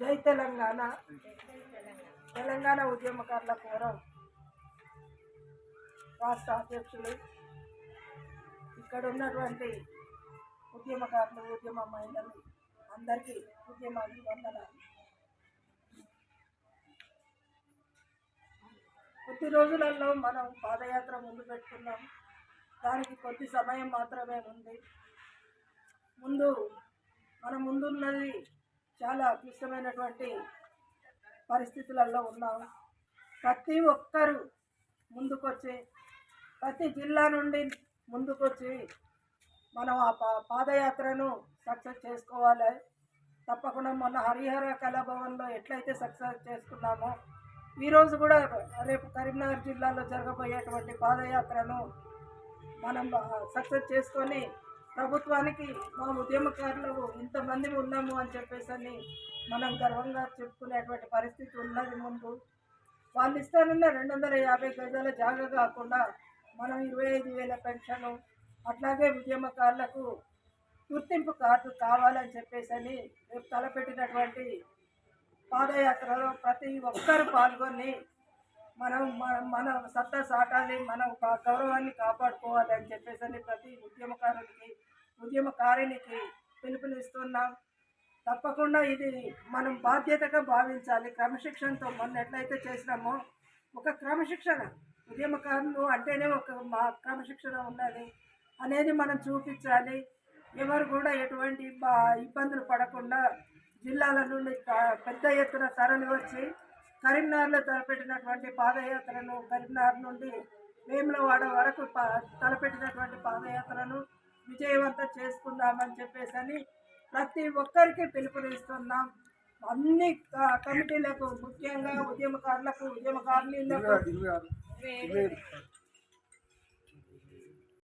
జై తెలంగాణ. తెలంగాణ ఉద్యమకారుల ఫోరం రాష్ట్ర అధ్యక్షులు ఇక్కడ ఉన్నటువంటి ఉద్యమకారులు ఉద్యమ మహిళలు అందరికీ ఉద్యమ అభివందనాలు కొద్ది రోజులలో మనం పాదయాత్ర ముందు పెట్టుకున్నాం. దానికి కొద్ది సమయం మాత్రమే ఉంది. ముందు మన ముందున్నది చాలా క్లిష్టమైనటువంటి పరిస్థితులలో ఉన్నాం. ప్రతి ఒక్కరూ ముందుకొచ్చి ప్రతి జిల్లా నుండి ముందుకొచ్చి మనం ఆ పా పాదయాత్రను సక్సెస్ చేసుకోవాలి. తప్పకుండా మొన్న హరిహర కళాభవన్లో ఎట్లయితే సక్సెస్ చేసుకున్నామో ఈరోజు కూడా రేపు కరీంనగర్ జిల్లాలో జరగబోయేటువంటి పాదయాత్రను మనం సక్సెస్ చేసుకొని ప్రభుత్వానికి మా ఉద్యమకారులు ఇంతమంది ఉన్నాము అని చెప్పేసి అని మనం గర్వంగా చెప్పుకునేటువంటి పరిస్థితి ఉన్నది ముందు. వాళ్ళు ఇస్తానన్న రెండు వందల యాభై గజాల జాగా కాకుండా మనం ఇరవై ఐదు వేల పెన్షన్ అట్లాగే ఉద్యమకారులకు గుర్తింపు కార్డు కావాలని చెప్పేసి అని రేపు తలపెట్టినటువంటి పాదయాత్రలో ప్రతి ఒక్కరు పాల్గొని మనం మన మన సత్తా సాటాలి మనం గౌరవాన్ని కాపాడుకోవాలి అని చెప్పేసి అని ప్రతి ఉద్యమ ఉద్యమకారినికి పిలుపునిస్తున్నాం. తప్పకుండా ఇది మనం బాధ్యతగా భావించాలి. క్రమశిక్షణతో మొన్న ఎట్లయితే చేసినామో ఒక క్రమశిక్షణ ఉద్యమకారులు అంటేనే ఒక మా క్రమశిక్షణ ఉన్నది అనేది మనం చూపించాలి. ఎవరు కూడా ఎటువంటి ఇబ్బందులు పడకుండా జిల్లాల నుండి పెద్ద ఎత్తున తరలి వచ్చి కరీంనగర్లో తలపెట్టినటువంటి పాదయాత్రను కరీంనగర్ నుండి వేములవాడ వరకు తలపెట్టినటువంటి పాదయాత్రను విజయవంతం చేసుకుందామని చెప్పేసి అని ప్రతి ఒక్కరికి పిలుపునిస్తున్నాం. అన్ని కమిటీలకు ముఖ్యంగా ఉద్యమకారులకు ఉద్యమకారులకు